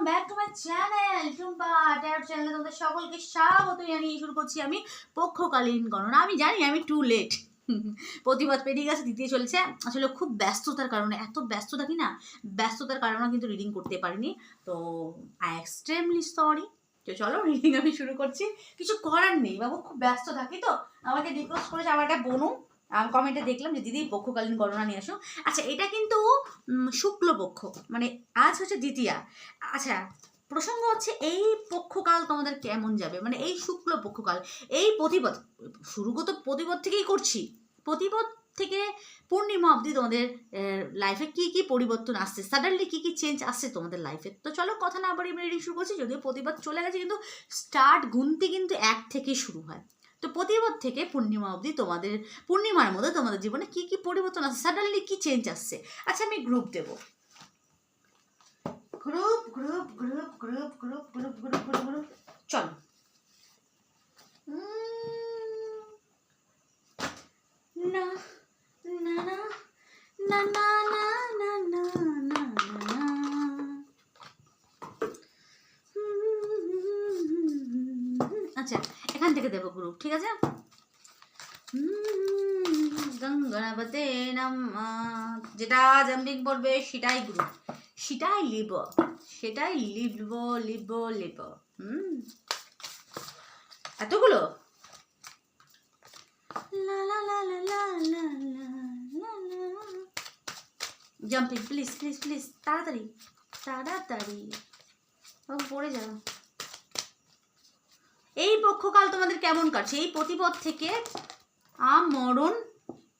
Welcome back to my channel Tumpa tab চ্যানেলে তোমাদের সকলকে স্বাগত জানিয়ে শুরু করছি আমি পক্ষকালীন গণনা। আমি জানি আমি টু লেট প্রতিবাদ পেরিয়ে গেছে, দিতে চলেছে। আসলে খুব ব্যস্ততার কারণে, এত ব্যস্ত থাকি না? ব্যস্ততার কারণে কিন্তু রিডিং করতে পারিনি। তো আই এক্সট্রিমলি সরি তো চলো রিডিং আমি শুরু করছি। কিছু করার নেই বাবু, খুব ব্যস্ত থাকি তো। আমাকে রিকোয়েস্ট করেছে আমার একটা বোনু। কমেন্টে দেখলাম যে, দিদি, পক্ষকালীন গণনা নিয়ে আসো। আচ্ছা এটা কিন্তু শুক্লপক্ষ মানে আজ হচ্ছে দ্বিতীয়া। আচ্ছা প্রসঙ্গ হচ্ছে, এই পক্ষকাল তোমাদের কেমন যাবে? মানে এই শুক্ল পক্ষকাল এই প্রতিপদ, শুরু তো প্রতিপদ থেকেই করছি। প্রতিপদ থেকে পূর্ণিমা অবধি তোমাদের লাইফে কি কি পরিবর্তন আসছে? সাডেনলি কি কি চেঞ্জ আসছে তোমাদের লাইফে তো চলো, কথা না বাড়ি আমি রিডিং শুরু করছি, যদিও প্রতিবাদ চলে গেছে, কিন্তু স্টার্ট গুনতি কিন্তু এক থেকেই শুরু হয়। তো প্রতিবাদ থেকে পূর্ণিমা অবধি তোমাদের পূর্ণিমার মধ্যে তোমাদের জীবনে কি কি পরিবর্তন আসছে সাডেনলি কি চেঞ্জ আসছে আচ্ছা আমি গ্রুপ দেবো group group group group group group group group group চলো না না না না না না না না না আচ্ছা এখান থেকে দেবো গ্রুপ ঠিক আছে? গঙ্গণপতে নাম যেটা জাম্পিং পড়বে সেটাই গ্রুপ সেটাই লিব, সেটাই লিবব লিব লিব, হুম? এতগুলো? জাম্পিং প্লিজ প্লিজ প্লিজ তাড়াতাড়ি তাড়াতাড়ি। পড়ে যাও। এই পক্ষকাল তোমাদের কেমন কাটছে? এই প্রতিপদ থেকে আম মরণ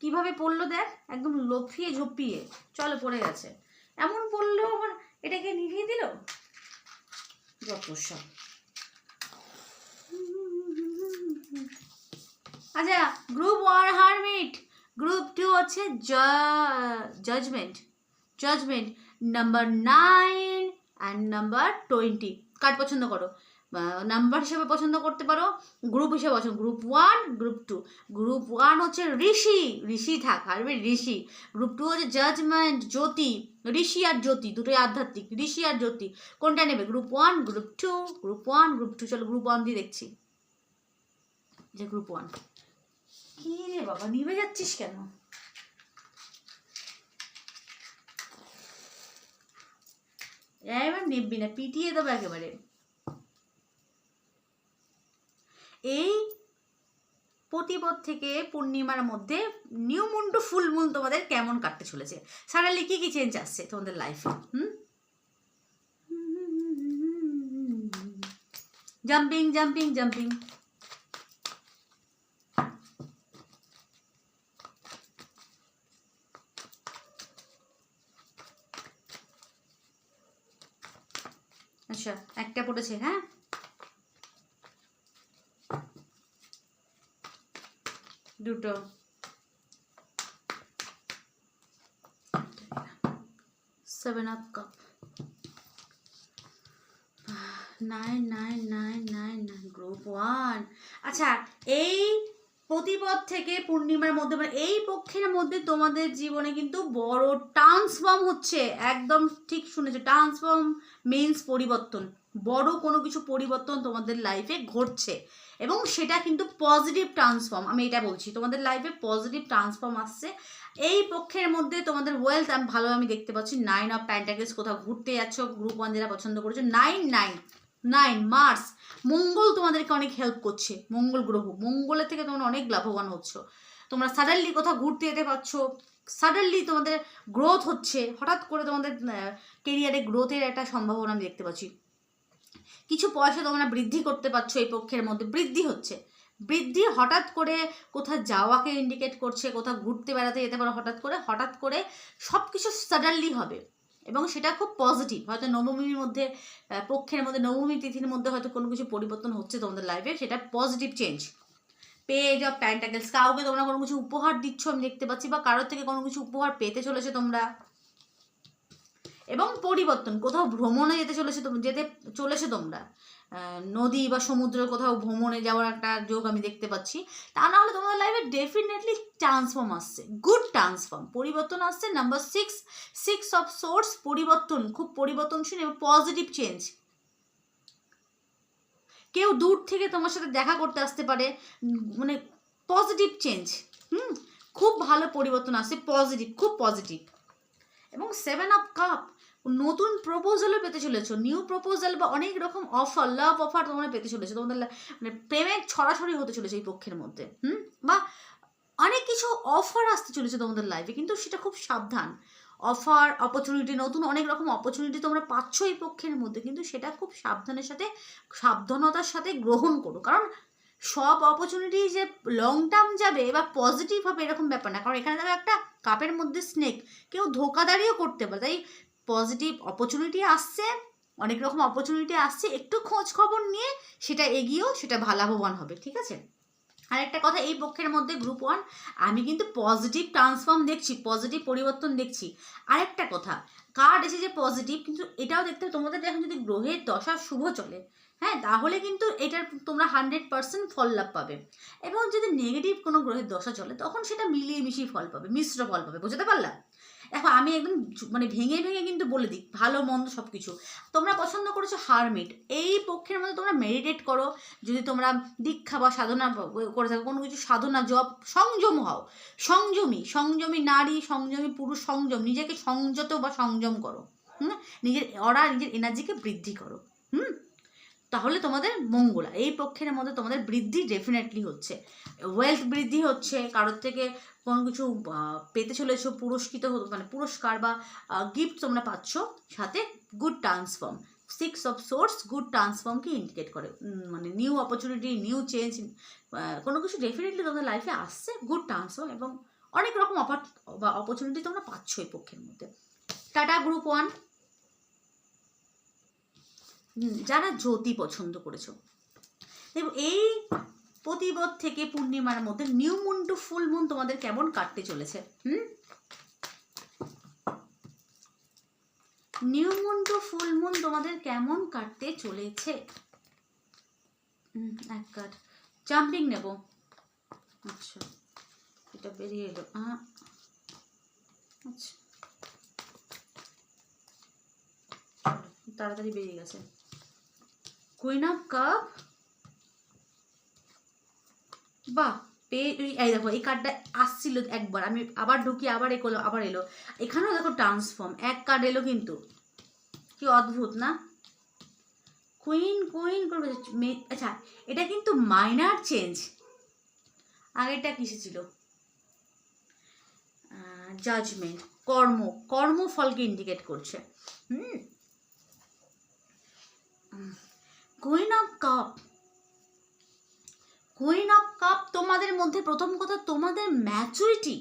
কীভাবে পড়ল দেখ? একদম লফিয়ে ঝোপিয়ে। চলো, পড়ে গেছে। এমন পড়ল আবার এটাকে নিভিয়ে দিল? যত আচ্ছা group one hermit group two হচ্ছে judgement judgement number nine and number twenty কার পছন্দ করো? নাম্বার হিসেবে পছন্দ করতে পারো গ্রুপ হিসেবে পছন্দ group one group two group one হচ্ছে ঋষি ঋষি থাক হারবে ঋষি। গ্রুপ টু হচ্ছে জাজমেন্ট জ্যোতি, ঋষি আর জ্যোতি, দুটোই আধ্যাত্মিক, ঋষি আর জ্যোতি। কোনটা নেবে? Group one group two group one group two চলো গ্রুপ ওয়ান দিয়ে দেখছি। যে গ্রুপ ওয়ান কি রে বাবা, নিভে যাচ্ছিস কেন? এবার নিববি না, পিটিয়ে দেবো একেবারে। এই প্রতিপদ থেকে পূর্ণিমার মধ্যে new moon to full moon তোমাদের কেমন কাটতে চলেছে? সারালি, কি কি চেঞ্জ আসছে তোমাদের লাইফে হুম? জাম্পিং জাম্পিং জাম্পিং আচ্ছা একটা পড়েছে হ্যাঁ? দুটো। Seven up cup nine nine nine nine nine group one আচ্ছা এই প্রতিপদ থেকে পূর্ণিমার মধ্যে মানে এই পক্ষের মধ্যে তোমাদের জীবনে কিন্তু বড় ট্রান্সফর্ম হচ্ছে। একদম ঠিক শুনেছো ট্রান্সফর্ম মিন্স পরিবর্তন। বড় কোনো কিছু পরিবর্তন তোমাদের লাইফে ঘটছে। এবং সেটা কিন্তু পজিটিভ ট্রান্সফর্ম আমি এটা বলছি। তোমাদের লাইফে পজিটিভ ট্রান্সফর্ম আসছে। এই পক্ষের মধ্যে তোমাদের ওয়েলথ আমি ভালো, আমি দেখতে পাচ্ছি নাইন অফ প্যান্টাকেলস কোথাও ঘুরতে যাচ্ছ গ্রুপ ওয়ান যেটা পছন্দ করেছ নাইন নাইন নাইন মার্স মঙ্গল তোমাদেরকে অনেক হেল্প করছে, মঙ্গল গ্রহ, মঙ্গলের থেকে তোমরা অনেক লাভবান হচ্ছ। তোমরা সাডেনলি কোথাও ঘুরতে যেতে পারছ সাডেনলি তোমাদের গ্রোথ হচ্ছে, হঠাৎ করে তোমাদের কেরিয়ারে গ্রোথের একটা সম্ভাবনা আমি দেখতে পাচ্ছি। কিছু পয়সা তোমরা বৃদ্ধি করতে পারছ এই পক্ষের মধ্যে, বৃদ্ধি হচ্ছে। বৃদ্ধি হঠাৎ করে কোথাও যাওয়াকে ইন্ডিকেট করছে, কোথাও ঘুরতে বেড়াতে যেতে পারো হঠাৎ করে হঠাৎ করে সব কিছু সাডেনলি হবে। এবং সেটা খুব পজিটিভ হয়তো নবমীর মধ্যে পক্ষের মধ্যে, নবমী তিথির মধ্যে হয়তো কোনো কিছু পরিবর্তন হচ্ছে তোমাদের লাইফে সেটা positive change page of pentacles কাউকে তোমরা কোনো কিছু উপহার দিচ্ছ, আমি দেখতে পাচ্ছি, বা কারোর থেকে কোনো কিছু উপহার পেতে চলেছে তোমরা। এবং পরিবর্তন, কোথাও ভ্রমণে যেতে চলেছে যেতে চলেছে তোমরা। নদী বা সমুদ্রে কোথাও ভ্রমণে যাওয়ার একটা যোগ আমি দেখতে পাচ্ছি। তা না হলে তোমাদের লাইফে ডেফিনেটলি ট্রান্সফর্ম আসছে। গুড ট্রান্সফর্ম পরিবর্তন আসছে। Number six six of source পরিবর্তন, খুব পরিবর্তনশীল এবং পজিটিভ চেঞ্জ কেউ দূর থেকে তোমার সাথে দেখা করতে আসতে পারে মানে পজিটিভ চেঞ্জ হুম, খুব ভালো পরিবর্তন আসছে পজিটিভ খুব পজিটিভ এবং সেভেন অফ কাপ নতুন প্রপোজালও পেতে চলেছো। নিউ প্রপোজাল বা অনেক রকম অফার লাভ অফার তোমরা পেতে চলেছো। তোমাদের মানে প্রেমের ছড়াছড়ি হতে চলেছে এই পক্ষের মধ্যে, হুম? বা অনেক কিছু অফার আসতে চলেছে তোমাদের লাইফে কিন্তু সেটা খুব সাবধান। অফার অপরচুনিটি নতুন অনেক রকম অপরচুনিটি তোমরা পাচ্ছ এই পক্ষের মধ্যে, কিন্তু সেটা খুব সাবধানের সাথে, সাবধানতার সাথে গ্রহণ করো। কারণ সব অপরচুনিটি যে লং টার্ম যাবে বা পজিটিভ হবে এরকম ব্যাপার না। কারণ এখানে দেখো একটা কাপের মধ্যে স্নেক কেউ ধোকাদারিও করতে পারে। তাই পজিটিভ অপরচুনিটি আসছে, অনেক রকম অপরচুনিটি আসছে, একটু খোঁজ খবর নিয়ে সেটা এগিয়েও সেটা ভালো লাভবান হবে, ঠিক আছে? আরেকটা কথা, এই পক্ষের মধ্যে গ্রুপ ওয়ান আমি কিন্তু পজিটিভ ট্রান্সফর্ম দেখছি পজিটিভ পরিবর্তন দেখছি। আরেকটা কথা কার্ড এসেছে পজিটিভ কিন্তু এটাও দেখতে তোমাদের এখন যদি গ্রহের দশা শুভ চলে হ্যাঁ তাহলে কিন্তু এটার তোমরা হান্ড্রেড পার্সেন্ট ফল লাভ পাবে। এবং যদি নেগেটিভ কোনো গ্রহের দশা চলে, তখন সেটা মিলিয়ে মিশিয়ে ফল পাবে, মিশ্র ফল পাবে, বুঝতে পারলাম দেখো, আমি একদম মানে ভেঙে ভেঙে কিন্তু বলে দিই, ভালো, মন্দ সব কিছু তোমরা পছন্দ করেছ হারমিট, এই পক্ষের মধ্যে তোমরা মেডিটেট করো। যদি তোমরা দীক্ষা বা সাধনা করে থাকো, কোনো কিছু সাধনা জব সংযম হও। সংযমী সংযমী নারী, সংযমী পুরুষ, সংযম, নিজেকে সংযত বা সংযম করো। হুম? নিজের অরা নিজের এনার্জিকে বৃদ্ধি করো। হুম? তাহলে তোমাদের মঙ্গল, এই পক্ষের মধ্যে তোমাদের বৃদ্ধি ডেফিনেটলি হচ্ছে। ওয়েলথ বৃদ্ধি হচ্ছে, কারোর থেকে কোনো কিছু পেতে চলেছো, পুরস্কৃত মানে পুরস্কার বা গিফট তোমরা পাচ্ছ, সাথে good transform six of source good ট্রান্সফর্মকে indicate করে। মানে নিউ অপরচুনিটি নিউ চেঞ্জ কোনো কিছু ডেফিনেটলি তোমাদের লাইফে আসছে গুড ট্রান্সফর্ম এবং অনেক রকম অপার অপরচুনিটি তোমরা পাচ্ছ এই পক্ষের মধ্যে। টাটা গ্রুপ ওয়ান যারা জ্যোতি পছন্দ করেছ। এবং এই প্রতিবদ থেকে পূর্ণিমার মধ্যে new moon to full moon তোমাদের কেমন কাটতে চলেছে, হুম? New moon to full moon তোমাদের কেমন কাটতে চলেছে? এক কার্ড জাম্পিং নেব। আচ্ছা এটা বেরিয়ে এলো। আচ্ছা। তাড়াতাড়ি বেরিয়ে গেছে। কুইন অফ কাপ বাহ, পেয়ে এই- দেখো, এই কার্ডটা আসছিল একবার। আমি আবার ঢুকি, আবার এলো আবার এলো। এখানেও দেখো ট্রান্সফর্ম এক কার্ড এলো কিন্তু। কি অদ্ভুত, না? কুইন কুইন করবে আচ্ছা এটা কিন্তু মাইনার চেঞ্জ আগেরটা কিসে ছিল? জাজমেন্ট কর্ম। কর্মফলকে ইন্ডিকেট করছে। হুম? Queen of cup queen of cup তোমাদের মধ্যে প্রথম কথা তোমাদের ম্যাচুরিটি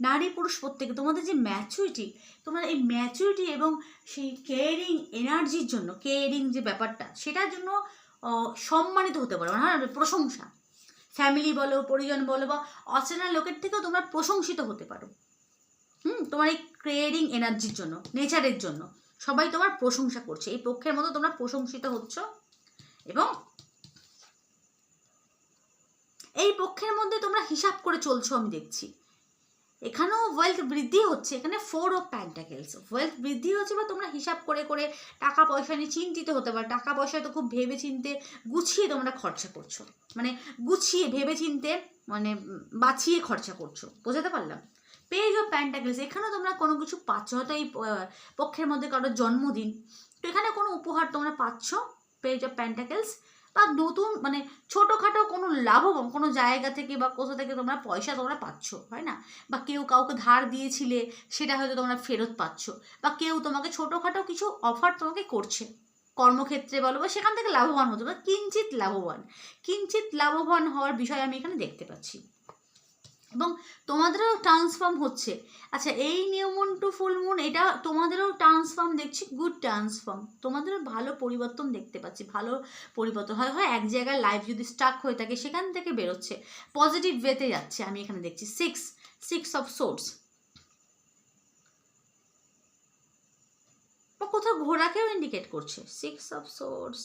নারী পুরুষ প্রত্যেকে তোমাদের যে ম্যাচুরিটি তোমার এই ম্যাচুরিটি এবং সেই কেয়ারিং এনার্জির জন্য কেয়ারিং যে ব্যাপারটা, সেটার জন্য সম্মানিত হতে পারো। হ্যাঁ প্রশংসা। ফ্যামিলি বলো, পরিজন বলো বা অচেনা লোকের থেকেও তোমরা প্রশংসিত হতে পারো। হুম, তোমার এই কেয়ারিং এনার্জির জন্য নেচারের জন্য সবাই তোমার প্রশংসা করছে। এই পক্ষের মতো তোমরা প্রশংসিত হচ্ছ। এবং এই পক্ষের মধ্যে তোমরা হিসাব করে চলছো আমি দেখছি। এখানেও ওয়েলথ বৃদ্ধি হচ্ছে, এখানে ফোর অফ প্যান্টাকেলস ওয়েলথ বৃদ্ধি হচ্ছে বা তোমরা হিসাব করে করে টাকা পয়সা নিয়ে চিন্তিত হতে পারো। টাকা পয়সা তো খুব ভেবে চিনতে গুছিয়ে তোমরা খরচা করছ। মানে গুছিয়ে ভেবে চিনতে মানে বাঁচিয়ে খরচা করছ। বোঝাতে পারলাম? পেজ অফ প্যান্টাকেলস এখানেও তোমরা কোনো কিছু পাচ্ছ হয়তো এই পক্ষের মধ্যে কারোর জন্মদিন। তো এখানে কোনো উপহার তোমরা পাচ্ছ? পেজ অফ প্যান্টাকেলস বা নতুন মানে ছোটোখাটো কোনো লাভবান কোনো জায়গা থেকে বা কোথাও থেকে তোমরা পয়সা তোমরা পাচ্ছ, হয় না? বা কেউ কাউকে ধার দিয়েছিলে, সেটা হয়তো তোমরা ফেরত পাচ্ছ, বা কেউ তোমাকে ছোটোখাটো কিছু অফার তোমাকে করছে। কর্মক্ষেত্রে বলো বা সেখান থেকে লাভবান হতে বা কিঞ্চিত লাভবান। কিঞ্চিত লাভবান হওয়ার বিষয় আমি এখানে দেখতে পাচ্ছি। এবং তোমাদেরও ট্রান্সফর্ম হচ্ছে। আচ্ছা এই নিয়মন টু ফুল মুন এটা তোমাদেরও ট্রান্সফর্ম দেখছি গুড ট্রান্সফর্ম তোমাদেরও ভালো পরিবর্তন দেখতে পাচ্ছি, ভালো পরিবর্তন। হয় হয়, এক জায়গায় লাইফ যদি স্টাক হয়ে থাকে, সেখান থেকে বেরোচ্ছে। পজিটিভ ওয়েতে যাচ্ছে, আমি এখানে দেখছি। সিক্স সিক্স অফ সোর্স বা কোথাও ঘোরাকেও ইন্ডিকেট করছে। Six of source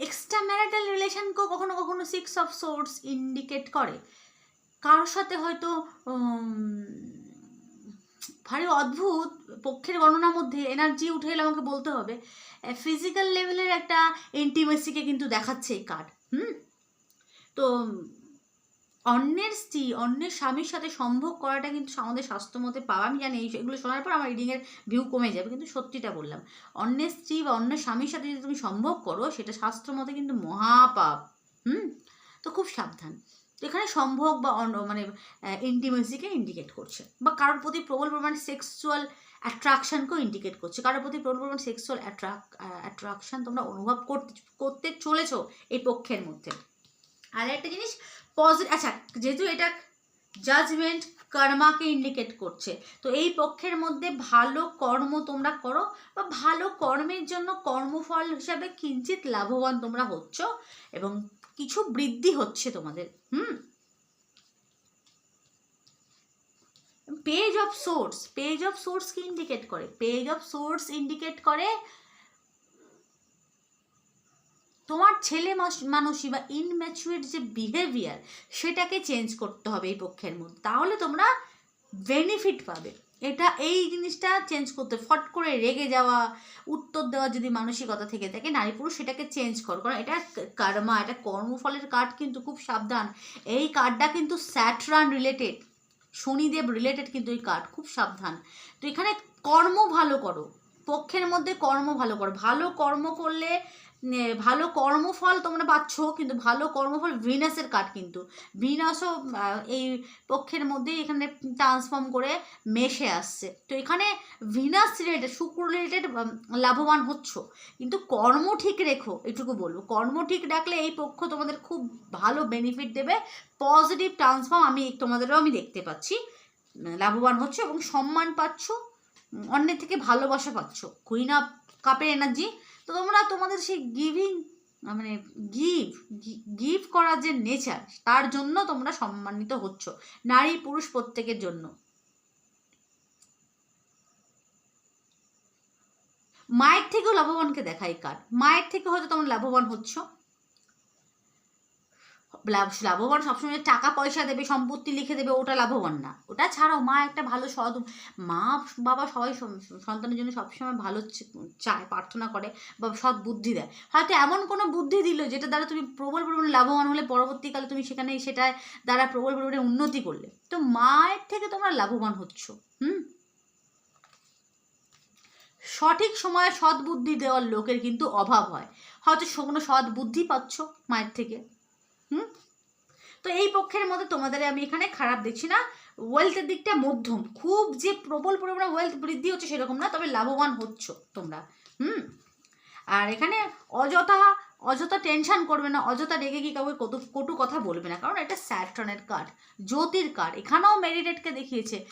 extra marital রিলেশনকেও কখনো কখনো সিক্স অফ সোর্স ইন্ডিকেট করে। কারোর সাথে হয়তো ভারি অদ্ভুত পক্ষের গণনার মধ্যে এনার্জি উঠে এলে আমাকে বলতে হবে ফিজিক্যাল লেভেলের একটা ইন্টিমেসিকে কিন্তু দেখাচ্ছে এই কার্ড হুম? তো অন্যের স্ত্রী, অন্যের স্বামীর সাথে সম্ভব করাটা কিন্তু আমাদের স্বাস্থ্য মতে পাওয়া, আমি জানি এই- এগুলো শোনার পর আমার রিডিংয়ের ভিউ কমে যাবে, কিন্তু সত্যিটা বললাম। অন্যের স্ত্রী বা অন্য স্বামীর সাথে যদি তুমি সম্ভব করো, সেটা শাস্ত্র মতে কিন্তু মহাপাপ, হুম? তো খুব সাবধান। এখানে সম্ভোগ বা অন্য মানে ইন্টিমেসিকে ইন্ডিকেট করছে বা কারোর প্রতি প্রবল পরিমাণ সেক্সুয়াল অ্যাট্রাকশনকেও ইন্ডিকেট করছে। কারোর প্রতি প্রবল পরিমাণ সেক্সুয়াল অ্যাট্রাক অ্যাট্রাকশন তোমরা অনুভব করতে করতে চলেছো এই পক্ষের মধ্যে। আর একটা জিনিস পজিটিভ আচ্ছা যেহেতু এটা জাজমেন্ট কর্মাকে ইন্ডিকেট করছে, তো এই পক্ষের মধ্যে ভালো কর্ম তোমরা করো বা ভালো কর্মের জন্য কর্মফল হিসাবে কিঞ্চিত লাভবান তোমরা হচ্ছ এবং কিছু বৃদ্ধি হচ্ছে তোমাদের, হুম? Page of source page of source কি ইন্ডিকেট করে পেজ অফ সোর্স ইন্ডিকেট করে তোমার ছেলে মানসী বা ইনম্যাচুয়ার যে বিহেভিয়ার সেটাকে চেঞ্জ করতে হবে এই পক্ষের মধ্যে। তাহলে তোমরা বেনিফিট পাবে। এটা, এই জিনিসটা চেঞ্জ করতে, ফট করে রেগে যাওয়া, উত্তর দেওয়া যদি মানসিকতা থেকে থাকে, নারী পুরুষ সেটাকে চেঞ্জ করো। কারণ এটা কার্মা এটা কর্মফলের কার্ড কিন্তু খুব সাবধান। এই কার্ডটা কিন্তু স্যাটরান রিলেটেড শনিদেব রিলেটেড কিন্তু এই কার্ড খুব সাবধান। তো এখানে কর্ম ভালো করো। পক্ষের মধ্যে কর্ম ভালো করো। ভালো কর্ম করলে ভালো কর্মফল তোমরা পাচ্ছ, কিন্তু ভালো কর্মফল ভিনাসের কাঠ কিন্তু। ভিনাসও এই পক্ষের মধ্যেই এখানে ট্রান্সফর্ম করে মেশে আসছে। তো এখানে ভিনাস রিলেটেড শুক্র রিলেটেড লাভবান হচ্ছ। কিন্তু কর্ম ঠিক রেখো, এটুকু বলব। কর্ম ঠিক রাখলে এই পক্ষ তোমাদের খুব ভালো বেনিফিট দেবে। পজিটিভ ট্রান্সফর্ম আমি, তোমাদেরও আমি দেখতে পাচ্ছি। লাভবান হচ্ছ এবং সম্মান পাচ্ছ অন্যের থেকে ভালোবাসা পাচ্ছ। কুইন কাপের এনার্জি তো তোমরা তোমাদের সেই গিভিং মানে গিভ গিভ করার যে নেচার তার জন্য তোমরা সম্মানিত হচ্ছ। নারী পুরুষ প্রত্যেকের জন্য। মায়ের থেকেও লাভবানকে দেখাই কার। মায়ের থেকে হয়তো তোমরা লাভবান হচ্ছ। লাভবান সবসময় টাকা পয়সা দেবে, সম্পত্তি লিখে দেবে, ওটা লাভবান না। ওটা ছাড়াও মা একটা ভালো সৎ, মা, বাবা সবাই সন্তানের জন্য সবসময় ভালো চায়, প্রার্থনা করে বা সৎ বুদ্ধি দেয়। হয়তো এমন কোনো বুদ্ধি দিল যেটা দ্বারা তুমি প্রবল পরিমাণে লাভবান হলে পরবর্তীকালে তুমি সেখানে সেটা দ্বারা প্রবল পরিমাণে উন্নতি করলে। তো মায়ের থেকে তোমরা লাভবান হচ্ছ, হুম? সঠিক সময়ে সৎ বুদ্ধি দেওয়ার লোকের কিন্তু অভাব হয়। হয়তো কোনো সৎ বুদ্ধি পাচ্ছ মায়ের থেকে। হুম? তো এই পক্ষের মধ্যে তোমাদের আমি এখানে খারাপ দেখছি না। ওয়েলথের দিকটা মধ্যম। খুব যে প্রবল পরিমাণে ওয়েলথ বৃদ্ধি হচ্ছে সেরকম না, তবে লাভবান হচ্ছ তোমরা। হুম? আর এখানে অযথা অযথা টেনশন করবে না, অযথা রেগে গিয়ে কাউকে কটু কটু কথা বলবে না। কারণ এটা স্যাট্রনের কার্ড জ্যোতির কার্ড এখানেও মেরিটেটকে দেখিয়েছে।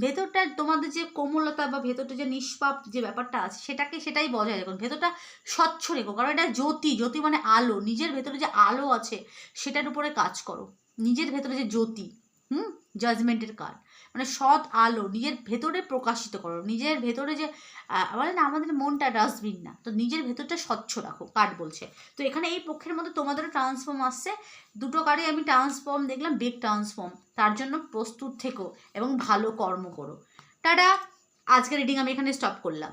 ভেতরটা তোমাদের যে কোমলতা বা ভেতরটা যে নিষ্পাপ যে ব্যাপারটা আছে, সেটাকে, সেটাই বজায় রাখুন ভেতরটা স্বচ্ছ রেখো। কারণ এটা জ্যোতি জ্যোতি মানে আলো। নিজের ভেতরে যে আলো আছে, সেটার উপরে কাজ করো। নিজের ভেতরে যে জ্যোতি, হুম? জাজমেন্টের কার্ড মানে সৎ আলো নিজের ভেতরে প্রকাশিত করো। নিজের ভেতরে যে বলে না, আমাদের মনটা ডাস্টবিন না। তো নিজের ভেতরটা স্বচ্ছ রাখো কাঠ বলছে। তো এখানে এই পক্ষের মধ্যে তোমাদেরও ট্রান্সফর্ম আসছে। দুটো কারে আমি ট্রান্সফর্ম দেখলাম বিগ ট্রান্সফর্ম তার জন্য প্রস্তুত থেকো এবং ভালো কর্ম করো। টাটা! আজকের রিডিং আমি এখানে স্টপ করলাম।